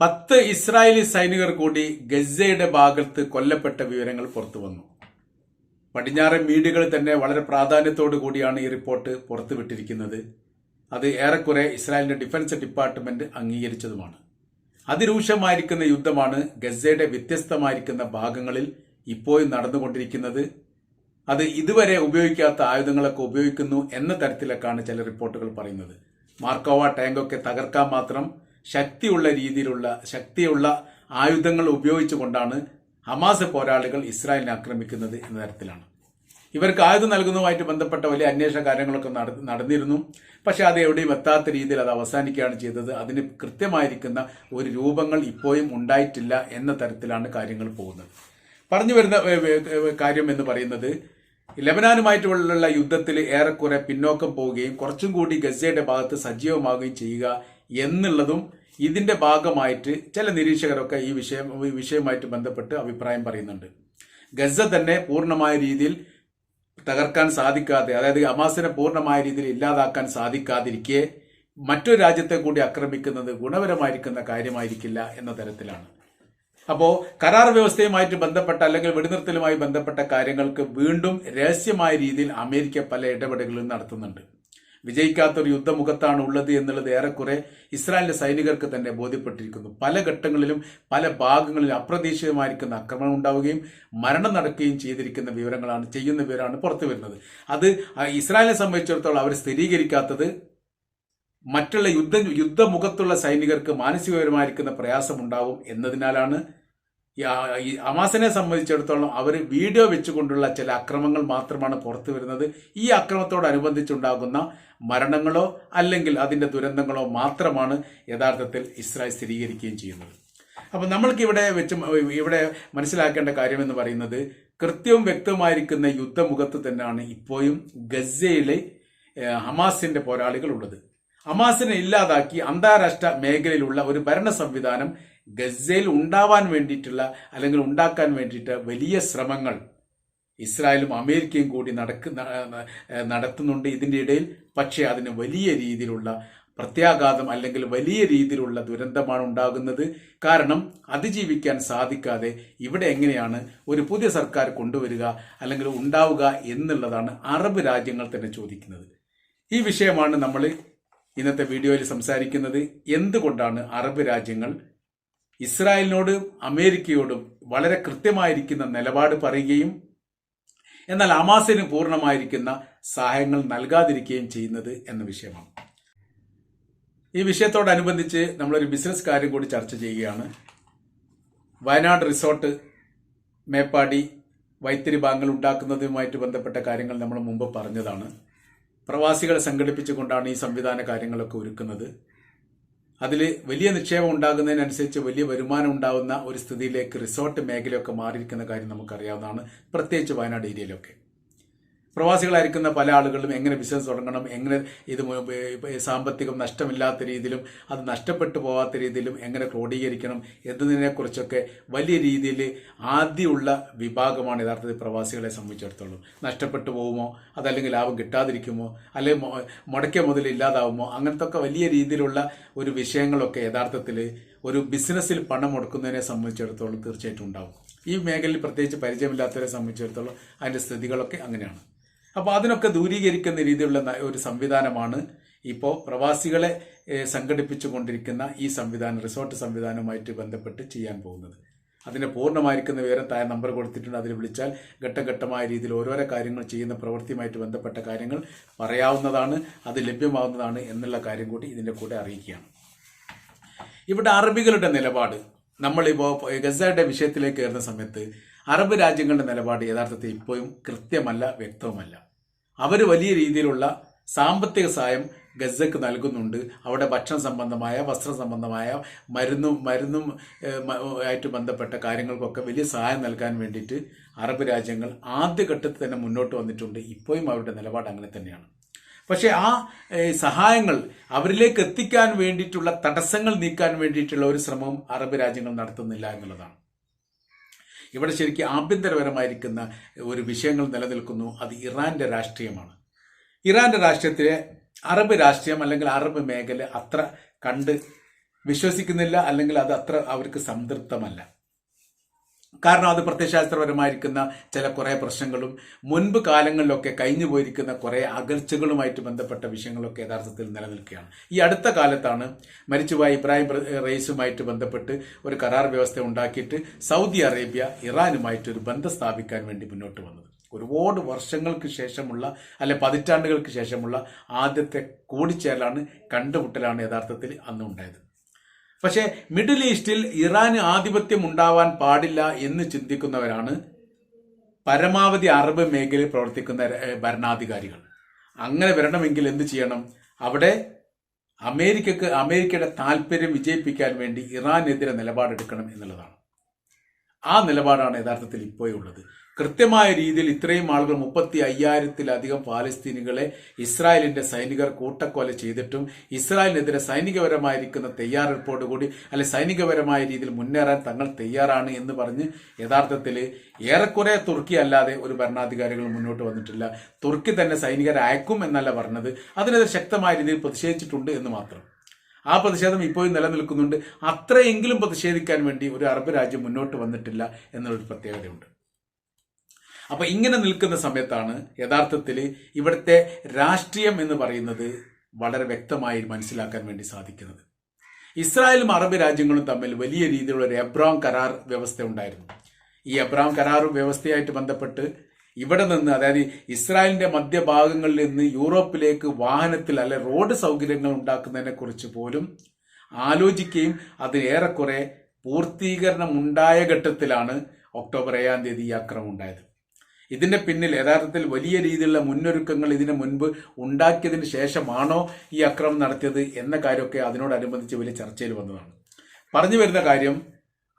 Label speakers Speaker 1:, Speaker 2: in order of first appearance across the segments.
Speaker 1: പത്ത് ഇസ്രായേലി സൈനികർ കൂടി ഗസയുടെ ഭാഗത്ത് കൊല്ലപ്പെട്ട വിവരങ്ങൾ പുറത്തു വന്നു. പടിഞ്ഞാറൻ മീഡിയകൾ തന്നെ വളരെ പ്രാധാന്യത്തോടു കൂടിയാണ് ഈ റിപ്പോർട്ട് പുറത്തുവിട്ടിരിക്കുന്നത്. അത് ഏറെക്കുറെ ഇസ്രായേലിന്റെ ഡിഫൻസ് ഡിപ്പാർട്ട്മെന്റ് അംഗീകരിച്ചതുമാണ്. അതിരൂക്ഷമായിരിക്കുന്ന യുദ്ധമാണ് ഗസയുടെ വ്യത്യസ്തമായിരിക്കുന്ന ഭാഗങ്ങളിൽ ഇപ്പോഴും നടന്നുകൊണ്ടിരിക്കുന്നത്. അത് ഇതുവരെ ഉപയോഗിക്കാത്ത ആയുധങ്ങളൊക്കെ ഉപയോഗിക്കുന്നു എന്ന തരത്തിലൊക്കെയാണ് ചില റിപ്പോർട്ടുകൾ പറയുന്നത്. മാർക്കോവ ടാങ്കൊക്കെ തകർക്കാൻ മാത്രം ശക്തിയുള്ള രീതിയിലുള്ള ശക്തിയുള്ള ആയുധങ്ങൾ ഉപയോഗിച്ചുകൊണ്ടാണ് ഹമാസ് പോരാളികൾ ഇസ്രായേലിനെ ആക്രമിക്കുന്നത് എന്ന തരത്തിലാണ്. ഇവർക്ക് ആയുധം നൽകുന്നതുമായിട്ട് ബന്ധപ്പെട്ട വലിയ അന്വേഷണ കാര്യങ്ങളൊക്കെ നട- നടന്നിരുന്നു. പക്ഷെ അത് എവിടെയും എത്താത്ത രീതിയിൽ അത് അവസാനിക്കുകയാണ് ചെയ്തത്. അതിന് കൃത്യമായിരിക്കുന്ന ഒരു രൂപങ്ങൾ ഇപ്പോഴും ഉണ്ടായിട്ടില്ല എന്ന തരത്തിലാണ് കാര്യങ്ങൾ പോകുന്നത്. പറഞ്ഞു വരുന്ന കാര്യം എന്ന് പറയുന്നത് ലബനാനുമായിട്ടുള്ള യുദ്ധത്തിൽ ഏറെക്കുറെ പിന്നോക്കം പോവുകയും കുറച്ചും കൂടി ഗസയുടെ ഭാഗത്ത് സജീവമാവുകയും ചെയ്യുക എന്നുള്ളതും ഇതിന്റെ ഭാഗമായിട്ട് ചില നിരീക്ഷകരൊക്കെ ഈ വിഷയം ഈ വിഷയവുമായിട്ട് ബന്ധപ്പെട്ട് അഭിപ്രായം പറയുന്നുണ്ട്. ഗസ തന്നെ പൂർണമായ രീതിയിൽ തകർക്കാൻ സാധിക്കാതെ അതായത് അമാസിനെ പൂർണമായ രീതിയിൽ ഇല്ലാതാക്കാൻ സാധിക്കാതിരിക്കെ മറ്റൊരു രാജ്യത്തെ കൂടി ആക്രമിക്കുന്നത് ഗുണപരമായിരിക്കുന്ന കാര്യമായിരിക്കില്ല എന്ന തരത്തിലാണ്. അപ്പോൾ കരാർ വ്യവസ്ഥയുമായിട്ട് ബന്ധപ്പെട്ട അല്ലെങ്കിൽ വെടിനിർത്തലുമായി ബന്ധപ്പെട്ട കാര്യങ്ങൾക്ക് വീണ്ടും രഹസ്യമായ രീതിയിൽ അമേരിക്ക പല ഇടപെടലുകളും നടത്തുന്നുണ്ട്. വിജയിക്കാത്തൊരു യുദ്ധമുഖത്താണ് ഉള്ളത് എന്നുള്ളത് ഏറെക്കുറെ ഇസ്രായേലിന്റെ സൈനികർക്ക് തന്നെ ബോധ്യപ്പെട്ടിരിക്കുന്നു. പല ഘട്ടങ്ങളിലും പല ഭാഗങ്ങളിലും അപ്രതീക്ഷിതമായിരിക്കുന്ന ആക്രമണം ഉണ്ടാവുകയും മരണം നടക്കുകയും ചെയ്തിരിക്കുന്ന വിവരങ്ങളാണ് ചെയ്യുന്ന വിവരമാണ് പുറത്തു വരുന്നത്. അത് ഇസ്രായേലിനെ സംബന്ധിച്ചിടത്തോളം അവർ സ്ഥിരീകരിക്കാത്തത് മറ്റുള്ള യുദ്ധ യുദ്ധമുഖത്തുള്ള സൈനികർക്ക് മാനസികപരമായിരിക്കുന്ന പ്രയാസമുണ്ടാവും എന്നതിനാലാണ് ഈ അമാസനെ സംബന്ധിച്ചിടത്തോളം അവർ വീഡിയോ വെച്ചുകൊണ്ടുള്ള ചില അക്രമങ്ങൾ മാത്രമാണ് പുറത്തു വരുന്നത്. ഈ അക്രമത്തോടനുബന്ധിച്ചുണ്ടാകുന്ന മരണങ്ങളോ അല്ലെങ്കിൽ അതിന്റെ ദുരന്തങ്ങളോ മാത്രമാണ് യഥാർത്ഥത്തിൽ ഇസ്രായേൽ സ്ഥിരീകരിക്കുകയും ചെയ്യുന്നത്. അപ്പൊ നമ്മൾക്ക് ഇവിടെ വെച്ച് ഇവിടെ മനസ്സിലാക്കേണ്ട കാര്യം എന്ന് പറയുന്നത് കൃത്യവും വ്യക്തമായിരിക്കുന്ന യുദ്ധമുഖത്ത് തന്നെയാണ് ഇപ്പോഴും ഗസയിലെ ഹമാസിന്റെ പോരാളികൾ ഉള്ളത് ഹമാസിനെ ഇല്ലാതാക്കി അന്താരാഷ്ട്ര മേഖലയിലുള്ള ഒരു ഭരണ സംവിധാനം ഗസയിൽ ഉണ്ടാവാൻ വേണ്ടിയിട്ടുള്ള അല്ലെങ്കിൽ ഉണ്ടാക്കാൻ വേണ്ടിയിട്ട് വലിയ ശ്രമങ്ങൾ ഇസ്രായേലും അമേരിക്കയും കൂടി നടക്ക് നടത്തുന്നുണ്ട് ഇതിന്റെ ഇടയിൽ. പക്ഷേ അതിന് വലിയ രീതിയിലുള്ള പ്രത്യാഘാതം അല്ലെങ്കിൽ വലിയ രീതിയിലുള്ള ദുരന്തമാണ് ഉണ്ടാകുന്നത്. കാരണം അതിജീവിക്കാൻ സാധിക്കാതെ ഇവിടെ എങ്ങനെയാണ് ഒരു പുതിയ സർക്കാർ കൊണ്ടുവരിക അല്ലെങ്കിൽ ഉണ്ടാവുക എന്നുള്ളതാണ് അറബ് രാജ്യങ്ങൾ തന്നെ ചോദിക്കുന്നത്. ഈ വിഷയമാണ് നമ്മൾ ഇന്നത്തെ വീഡിയോയിൽ സംസാരിക്കുന്നത് എന്തുകൊണ്ടാണ് അറബ് രാജ്യങ്ങൾ ഇസ്രായേലിനോടും അമേരിക്കയോടും വളരെ കൃത്യമായിരിക്കുന്ന നിലപാട് പറയുകയും എന്നാൽ അമാസിന് പൂർണമായിരിക്കുന്ന സഹായങ്ങൾ നൽകാതിരിക്കുകയും ചെയ്യുന്നത് എന്ന വിഷയമാണ്. ഈ വിഷയത്തോടനുബന്ധിച്ച് നമ്മളൊരു ബിസിനസ് കാര്യം കൂടി ചർച്ച ചെയ്യുകയാണ്. വയനാട് റിസോർട്ട് മേപ്പാടി വൈത്തിരി ബാങ്കുകൾ ഉണ്ടാക്കുന്നതുമായിട്ട് ബന്ധപ്പെട്ട കാര്യങ്ങൾ നമ്മൾ മുമ്പ് പറഞ്ഞതാണ്. പ്രവാസികളെ സംഘടിപ്പിച്ചുകൊണ്ടാണ് ഈ സംവിധാന കാര്യങ്ങളൊക്കെ ഒരുക്കുന്നത്. അതിൽ വലിയ നിക്ഷേപം ഉണ്ടാകുന്നതിനനുസരിച്ച് വലിയ വരുമാനം ഉണ്ടാകുന്ന ഒരു സ്ഥിതിയിലേക്ക് റിസോർട്ട് മേഖലയൊക്കെ മാറിയിരിക്കുന്ന കാര്യം നമുക്കറിയാവുന്നതാണ്. പ്രത്യേകിച്ച് വയനാട് ഏരിയയിലൊക്കെ. പ്രവാസികളായിരിക്കുന്ന പല ആളുകളും എങ്ങനെ ബിസിനസ് തുടങ്ങണം എങ്ങനെ ഇത് സാമ്പത്തികം നഷ്ടമില്ലാത്ത രീതിയിലും അത് നഷ്ടപ്പെട്ടു പോകാത്ത രീതിയിലും എങ്ങനെ ക്രോഡീകരിക്കണം എന്നതിനെക്കുറിച്ചൊക്കെ വലിയ രീതിയിൽ ആദ്യമുള്ള വിഭാഗമാണ് യഥാർത്ഥത്തിൽ പ്രവാസികളെ സംബന്ധിച്ചിടത്തോളം. നഷ്ടപ്പെട്ടു പോകുമോ അതല്ലെങ്കിൽ ലാഭം കിട്ടാതിരിക്കുമോ? അല്ലെങ്കിൽ മുടക്കിയ മുതൽ ഇല്ലാതാവുമോ? അങ്ങനത്തെ ഒക്കെ വലിയ രീതിയിലുള്ള ഒരു വിഷയങ്ങളൊക്കെ യഥാർത്ഥത്തിൽ ഒരു ബിസിനസ്സിൽ പണം മുടക്കുന്നതിനെ സംബന്ധിച്ചിടത്തോളം തീർച്ചയായിട്ടും ഉണ്ടാവും. ഈ മേഖലയിൽ പ്രത്യേകിച്ച് പരിചയമില്ലാത്തവരെ സംബന്ധിച്ചിടത്തോളം അതിന്റെ സ്ഥിതികളൊക്കെ അങ്ങനെയാണ്. അപ്പോൾ അതിനൊക്കെ ദൂരീകരിക്കുന്ന രീതിയിലുള്ള ഒരു സംവിധാനമാണ് ഇപ്പോൾ പ്രവാസികളെ സംഘടിപ്പിച്ചു സംഘടിപ്പിച്ചുകൊണ്ടിരിക്കുന്ന ഈ സംവിധാനം റിസോർട്ട് സംവിധാനവുമായിട്ട് ബന്ധപ്പെട്ട് ചെയ്യാൻ പോകുന്നത്. അതിനെ പൂർണമായിരിക്കുന്ന വിവരം താഴെ നമ്പർ കൊടുത്തിട്ടുണ്ട്. അതിൽ വിളിച്ചാൽ ഘട്ടഘട്ടമായ രീതിയിൽ ഓരോരോ കാര്യങ്ങൾ ചെയ്യുന്ന പ്രവൃത്തിയുമായിട്ട് ബന്ധപ്പെട്ട കാര്യങ്ങൾ പറയാവുന്നതാണ് അത് ലഭ്യമാവുന്നതാണ് എന്നുള്ള കാര്യം കൂടി ഇതിന്റെ കൂടെ അറിയിക്കുകയാണ്. ഇവിടെ അറബികളുടെ നിലപാട്. നമ്മളിപ്പോൾ ഗസയുടെ വിഷയത്തിലേക്ക് കയറുന്ന സമയത്ത് അറബ് രാജ്യങ്ങളുടെ നിലപാട് യഥാർത്ഥത്തിൽ ഇപ്പോഴും കൃത്യമല്ല വ്യക്തവുമല്ല. അവർ വലിയ രീതിയിലുള്ള സാമ്പത്തിക സഹായം ഗസക്ക് നൽകുന്നുണ്ട്. അവിടെ ഭക്ഷണ സംബന്ധമായ വസ്ത്ര സംബന്ധമായ മരുന്നും മരുന്നും ആയിട്ട് ബന്ധപ്പെട്ട കാര്യങ്ങൾക്കൊക്കെ വലിയ സഹായം നൽകാൻ വേണ്ടിയിട്ട് അറബ് രാജ്യങ്ങൾ ആദ്യഘട്ടത്തിൽ തന്നെ മുന്നോട്ട് വന്നിട്ടുണ്ട്. ഇപ്പോഴും അവരുടെ നിലപാട് അങ്ങനെ തന്നെയാണ്. പക്ഷേ ആ സഹായങ്ങൾ അവരിലേക്ക് എത്തിക്കാൻ വേണ്ടിയിട്ടുള്ള തടസ്സങ്ങൾ നീക്കാൻ വേണ്ടിയിട്ടുള്ള ഒരു ശ്രമവും അറബ് രാജ്യങ്ങൾ നടത്തുന്നില്ല എന്നുള്ളതാണ്. ഇവിടെ ശരിക്കും ആഭ്യന്തരപരമായിരിക്കുന്ന ഒരു വിഷയങ്ങൾ നിലനിൽക്കുന്നു. അത് ഇറാന്റെ രാഷ്ട്രീയമാണ്. ഇറാന്റെ രാഷ്ട്രീയത്തിലെ അറബ് രാഷ്ട്രീയം അല്ലെങ്കിൽ അറബ് മേഖല അത്ര കണ്ട് വിശ്വസിക്കുന്നില്ല അല്ലെങ്കിൽ അത് അത്ര അവർക്ക് സംതൃപ്തമല്ല. കാരണം അത് പ്രത്യയശാസ്ത്രപരമായിരിക്കുന്ന ചില കുറേ പ്രശ്നങ്ങളും മുൻപ് കാലങ്ങളിലൊക്കെ കഴിഞ്ഞു പോയിരിക്കുന്ന കുറേ അകൽച്ചകളുമായിട്ട് ബന്ധപ്പെട്ട വിഷയങ്ങളൊക്കെ യഥാർത്ഥത്തിൽ നിലനിൽക്കുകയാണ്. ഈ അടുത്ത കാലത്താണ് മരിച്ചുപോയ ഇബ്രാഹിം റെയ്സുമായിട്ട് ബന്ധപ്പെട്ട് ഒരു കരാർ വ്യവസ്ഥ ഉണ്ടാക്കിയിട്ട് സൗദി അറേബ്യ ഇറാനുമായിട്ട് ഒരു ബന്ധം സ്ഥാപിക്കാൻ വേണ്ടി മുന്നോട്ട് വന്നത്. ഒരുപാട് വർഷങ്ങൾക്ക് ശേഷമുള്ള അല്ലെ പതിറ്റാണ്ടുകൾക്ക് ശേഷമുള്ള ആദ്യത്തെ കൂടിച്ചേരലാണ് കണ്ടുമുട്ടലാണ് യഥാർത്ഥത്തിൽ അന്ന് ഉണ്ടായത് പക്ഷേ മിഡിൽ ഈസ്റ്റിൽ ഇറാന് ആധിപത്യം ഉണ്ടാവാൻ പാടില്ല എന്ന് ചിന്തിക്കുന്നവരാണ് പരമാവധി അറബ് മേഖലയിൽ പ്രവർത്തിക്കുന്ന ഭരണാധികാരികൾ. അങ്ങനെ വരണമെങ്കിൽ എന്ത് ചെയ്യണം? അവിടെ അമേരിക്കക്ക് അമേരിക്കയുടെ താല്പര്യം വിജയിപ്പിക്കാൻ വേണ്ടി ഇറാനെതിരെ നിലപാടെടുക്കണം എന്നുള്ളതാണ്. ആ നിലപാടാണ് യഥാർത്ഥത്തിൽ ഇപ്പോഴുള്ളത് കൃത്യമായ രീതിയിൽ ഇത്രയും ആളുകൾ മുപ്പത്തി അയ്യായിരത്തിലധികം പാലസ്തീനികളെ ഇസ്രായേലിന്റെ സൈനികർ കൂട്ടക്കൊല ചെയ്തിട്ടും ഇസ്രായേലിനെതിരെ സൈനികപരമായിരിക്കുന്ന തയ്യാറെടുപ്പോടുകൂടി അല്ലെ സൈനികപരമായ രീതിയിൽ മുന്നേറാൻ തങ്ങൾ തയ്യാറാണ് എന്ന് പറഞ്ഞ് യഥാർത്ഥത്തിൽ ഏറെക്കുറെ തുർക്കി അല്ലാതെ ഒരു ഭരണാധികാരികൾ മുന്നോട്ട് വന്നിട്ടില്ല. തുർക്കി തന്നെ സൈനികരെ അയക്കും എന്നല്ല പറഞ്ഞത്. അതിനെതിരെ ശക്തമായ രീതിയിൽ പ്രതിഷേധിച്ചിട്ടുണ്ട് എന്ന് മാത്രം. ആ പ്രതിഷേധം ഇപ്പോഴും നിലനിൽക്കുന്നുണ്ട്. അത്രയെങ്കിലും പ്രതിഷേധിക്കാൻ വേണ്ടി ഒരു അറബ് രാജ്യം മുന്നോട്ട് വന്നിട്ടില്ല എന്നുള്ളൊരു പ്രത്യേകതയുണ്ട്. അപ്പൊ ഇങ്ങനെ നിൽക്കുന്ന സമയത്താണ് യഥാർത്ഥത്തിൽ ഇവിടുത്തെ രാഷ്ട്രീയം എന്ന് പറയുന്നത് വളരെ വ്യക്തമായി മനസ്സിലാക്കാൻ വേണ്ടി സാധിക്കുന്നത്. ഇസ്രായേലും അറബ് രാജ്യങ്ങളും തമ്മിൽ വലിയ രീതിയിലുള്ള ഒരു എബ്രാം കരാർ വ്യവസ്ഥ ഉണ്ടായിരുന്നു. ഈ എബ്രാം കരാർ വ്യവസ്ഥയായിട്ട് ബന്ധപ്പെട്ട് ഇവിടെ നിന്ന് അതായത് ഇസ്രായേലിന്റെ മധ്യഭാഗങ്ങളിൽ നിന്ന് യൂറോപ്പിലേക്ക് വാഹനത്തിൽ അല്ലെ റോഡ് സൗകര്യങ്ങൾ ഉണ്ടാക്കുന്നതിനെ കുറിച്ച് പോലും ആലോചിക്കുകയും അത് ഏറെക്കുറെ പൂർത്തീകരണം ഉണ്ടായ ഘട്ടത്തിലാണ് ഒക്ടോബർ ഏഴാം തീയതി ഈ അക്രമം ഉണ്ടായത്. ഇതിന്റെ പിന്നിൽ യഥാർത്ഥത്തിൽ വലിയ രീതിയിലുള്ള മുന്നൊരുക്കങ്ങൾ ഇതിനു മുൻപ് ഉണ്ടാക്കിയതിന് ശേഷമാണോ ഈ അക്രമം നടത്തിയത് എന്ന കാര്യമൊക്കെ അതിനോടനുബന്ധിച്ച് വലിയ ചർച്ചയിൽ വന്നതാണ്. പറഞ്ഞു വരുന്ന കാര്യം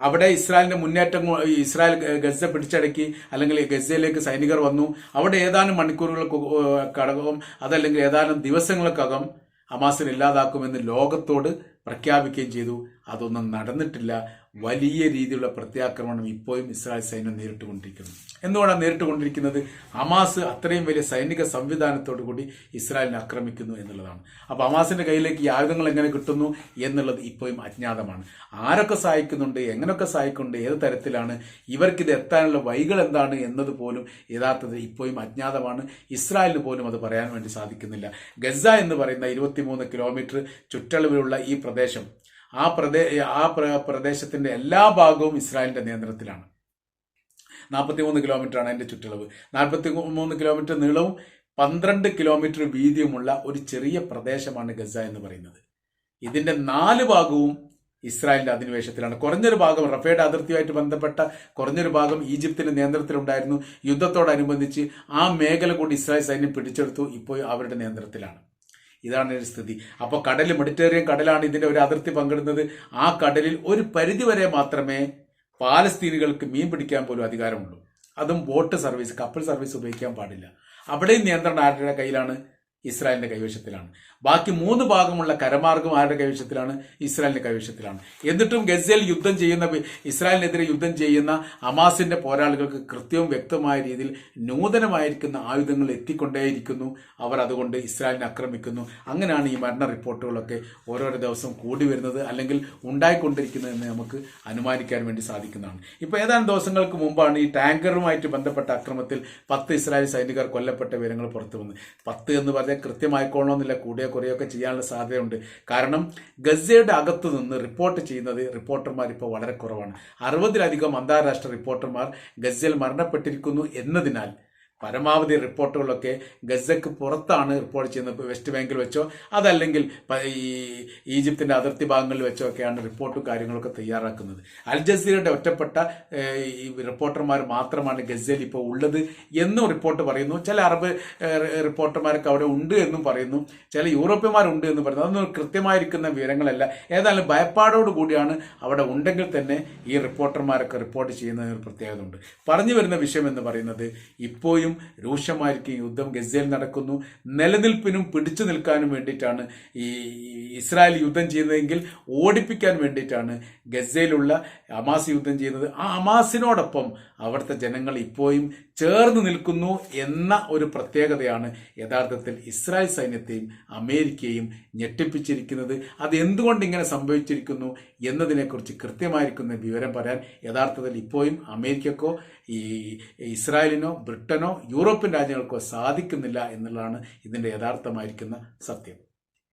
Speaker 1: അവിടെ ഇസ്രായേലിന്റെ മുന്നേറ്റം ഇസ്രായേൽ ഗസ പിടിച്ചടക്കി അല്ലെങ്കിൽ ഗസയിലേക്ക് സൈനികർ വന്നു. അവിടെ ഏതാനും മണിക്കൂറുകൾക്കകം അതല്ലെങ്കിൽ ഏതാനും ദിവസങ്ങൾക്കകം ഹമാസിനെ ഇല്ലാതാക്കുമെന്ന് ലോകത്തോട് പ്രഖ്യാപിക്കുകയും ചെയ്തു. അതൊന്നും നടന്നിട്ടില്ല. വലിയ രീതിയിലുള്ള പ്രത്യാക്രമണം ഇപ്പോഴും ഇസ്രായേൽ സൈന്യം നേരിട്ടുകൊണ്ടിരിക്കുന്നു. എന്തുകൊണ്ടാണ് നേരിട്ടുകൊണ്ടിരിക്കുന്നത്? അമാസ് അത്രയും വലിയ സൈനിക സംവിധാനത്തോടു കൂടി ഇസ്രായേലിനെ ആക്രമിക്കുന്നു എന്നുള്ളതാണ്. അപ്പോൾ ഹമാസിന്റെ കയ്യിലേക്ക് ഈ ആയുധങ്ങൾ എങ്ങനെ കിട്ടുന്നു എന്നുള്ളത് ഇപ്പോഴും അജ്ഞാതമാണ്. ആരൊക്കെ സഹായിക്കുന്നുണ്ട്? എങ്ങനെയൊക്കെ സഹായിക്കുന്നുണ്ട്? ഏത് തരത്തിലാണ്? ഇവർക്കിത് എത്താനുള്ള വൈകൾ എന്താണ് എന്നത് പോലും യഥാർത്ഥത്തിൽ ഇപ്പോഴും അജ്ഞാതമാണ്. ഇസ്രായേലിന് പോലും അത് പറയാൻ വേണ്ടി സാധിക്കുന്നില്ല. ഗസ എന്ന് പറയുന്ന ഇരുപത്തിമൂന്ന് കിലോമീറ്റർ ചുറ്റളവിലുള്ള ഈ പ്രദേശം ആ പ്രദേ ആ പ്ര- പ്രദേശത്തിന്റെ എല്ലാ ഭാഗവും ഇസ്രായേലിന്റെ നിയന്ത്രണത്തിലാണ്. നാൽപ്പത്തി മൂന്ന് കിലോമീറ്റർ ആണ് അതിന്റെ ചുറ്റളവ്. നാൽപ്പത്തി മൂന്ന് കിലോമീറ്റർ നീളവും പന്ത്രണ്ട് കിലോമീറ്റർ വീതിയുമുള്ള ഒരു ചെറിയ പ്രദേശമാണ് ഗസ എന്ന് പറയുന്നത്. ഇതിന്റെ നാല് ഭാഗവും ഇസ്രായേലിന്റെ അധിനിവേശത്തിലാണ്. കുറഞ്ഞൊരു ഭാഗം റഫേഡ് അതിർത്തിയുമായിട്ട് ബന്ധപ്പെട്ട കുറഞ്ഞൊരു ഭാഗം ഈജിപ്തിന്റെ നിയന്ത്രണത്തിലുണ്ടായിരുന്നു. യുദ്ധത്തോടനുബന്ധിച്ച് ആ മേഖല കൂടി ഇസ്രായേൽ സൈന്യം പിടിച്ചെടുത്തു. ഇപ്പോൾ അവരുടെ നിയന്ത്രണത്തിലാണ്. ഇതാണ് ഒരു സ്ഥിതി. അപ്പോൾ കടൽ മെഡിറ്ററേനിയൻ കടലാണ് ഇതിന്റെ ഒരു അതിർത്തി പങ്കിടുന്നത്. ആ കടലിൽ ഒരു പരിധിവരെ മാത്രമേ പാലസ്തീനുകൾക്ക് മീൻ പിടിക്കാൻ പോലും അധികാരമുള്ളൂ. അതും ബോട്ട് സർവീസ് കപ്പൽ സർവീസ് ഉപയോഗിക്കാൻ പാടില്ല. അവിടെയും നിയന്ത്രണം ആരുടെ കയ്യിലാണ്? ഇസ്രായേലിന്റെ കൈവശത്തിലാണ്. ബാക്കി മൂന്ന് ഭാഗമുള്ള കരമാർഗം ആരുടെ കൈവശത്തിലാണ്? ഇസ്രായേലിന്റെ കൈവശത്തിലാണ്. എന്നിട്ടും ഗസയിൽ യുദ്ധം ചെയ്യുന്ന ഇസ്രായേലിനെതിരെ യുദ്ധം ചെയ്യുന്ന അമാസിന്റെ പോരാളികൾക്ക് കൃത്യവും വ്യക്തമായ രീതിയിൽ നൂതനമായിരിക്കുന്ന ആയുധങ്ങൾ എത്തിക്കൊണ്ടേയിരിക്കുന്നു. അവർ അതുകൊണ്ട് ഇസ്രായേലിനെ ആക്രമിക്കുന്നു. അങ്ങനെയാണ് ഈ മരണ റിപ്പോർട്ടുകളൊക്കെ ഓരോരോ ദിവസം കൂടി വരുന്നത് അല്ലെങ്കിൽ ഉണ്ടായിക്കൊണ്ടിരിക്കുന്നതെന്ന് നമുക്ക് അനുമാനിക്കാൻ വേണ്ടി സാധിക്കുന്നതാണ്. ഇപ്പോൾ ഏതാനും ദിവസങ്ങൾക്ക് മുമ്പാണ് ഈ ടാങ്കറുമായിട്ട് ബന്ധപ്പെട്ട അക്രമത്തിൽ പത്ത് ഇസ്രായേൽ സൈനികർ കൊല്ലപ്പെട്ട വിവരങ്ങൾ പുറത്തു വന്നത് പത്ത് എന്ന് പറഞ്ഞാൽ കൃത്യമായിക്കോളണമെന്നില്ല കൂടിയ കുറയൊക്കെ ചെയ്യാനുള്ള സാധ്യതയുണ്ട്. കാരണം ഗസയുടെ അകത്തു നിന്ന് റിപ്പോർട്ട് ചെയ്യുന്നത് റിപ്പോർട്ടർമാർ ഇപ്പോൾ വളരെ കുറവാണ്. അറുപതിലധികം അന്താരാഷ്ട്ര റിപ്പോർട്ടർമാർ ഗസയിൽ മരണപ്പെട്ടിരിക്കുന്നു എന്നതിനാൽ പരമാവധി റിപ്പോർട്ടുകളൊക്കെ ഗസക്ക് പുറത്താണ് റിപ്പോർട്ട് ചെയ്യുന്നത്. വെസ്റ്റ് ബാങ്കിൽ വെച്ചോ അതല്ലെങ്കിൽ ഈ ഈജിപ്തിന്റെ അതിർത്തി ഭാഗങ്ങളിൽ വെച്ചോ ഒക്കെയാണ് റിപ്പോർട്ടും കാര്യങ്ങളൊക്കെ തയ്യാറാക്കുന്നത്. അൽ ജസീറയുടെ ഒറ്റപ്പെട്ട ഈ റിപ്പോർട്ടർമാർ മാത്രമാണ് ഗസയിൽ ഇപ്പോൾ ഉള്ളത് എന്നും റിപ്പോർട്ട് പറയുന്നു. ചില അറബ് റിപ്പോർട്ടർമാരൊക്കെ അവിടെ ഉണ്ട് എന്നും പറയുന്നു. ചില യൂറോപ്യന്മാരുണ്ട് എന്നും പറയുന്നു. അതൊന്നും കൃത്യമായിരിക്കുന്ന വിവരങ്ങളല്ല. ഏതായാലും ഭയപ്പാടോട് കൂടിയാണ് അവിടെ ഉണ്ടെങ്കിൽ തന്നെ ഈ റിപ്പോർട്ടർമാരൊക്കെ റിപ്പോർട്ട് ചെയ്യുന്നതിന് ഒരു പ്രത്യേകത ഉണ്ട് പറഞ്ഞു വരുന്ന വിഷയം എന്ന് പറയുന്നത് ഇപ്പോഴും ഇപ്പോഴും രൂക്ഷമായിരിക്കും. യുദ്ധം ഗസയിൽ നടക്കുന്നു. നിലനിൽപ്പിനും പിടിച്ചു നിൽക്കാനും വേണ്ടിയിട്ടാണ് ഈ ഇസ്രായേൽ യുദ്ധം ചെയ്യുന്നതെങ്കിൽ ഓടിപ്പിക്കാൻ വേണ്ടിയിട്ടാണ് ഗസയിലുള്ള അമാസ് യുദ്ധം ചെയ്യുന്നത്. ആ അമാസിനോടൊപ്പം അവിടുത്തെ ജനങ്ങൾ ഇപ്പോഴും ചേർന്ന് നിൽക്കുന്നു എന്ന ഒരു പ്രത്യേകതയാണ് യഥാർത്ഥത്തിൽ ഇസ്രായേൽ സൈന്യത്തെയും അമേരിക്കയും ഞെട്ടിപ്പിച്ചിരിക്കുന്നത്. അത് എന്തുകൊണ്ട് ഇങ്ങനെ സംഭവിച്ചിരിക്കുന്നു എന്നതിനെക്കുറിച്ച് കൃത്യമായിരിക്കുന്ന വിവരം പറയാൻ യഥാർത്ഥത്തിൽ ഇപ്പോഴും അമേരിക്കക്കോ ഈ ഇസ്രായേലിനോ ബ്രിട്ടനോ യൂറോപ്യൻ രാജ്യങ്ങൾക്കോ സാധിക്കുന്നില്ല എന്നുള്ളതാണ് ഇതിന്റെ യഥാർത്ഥമായിരിക്കുന്ന സത്യം.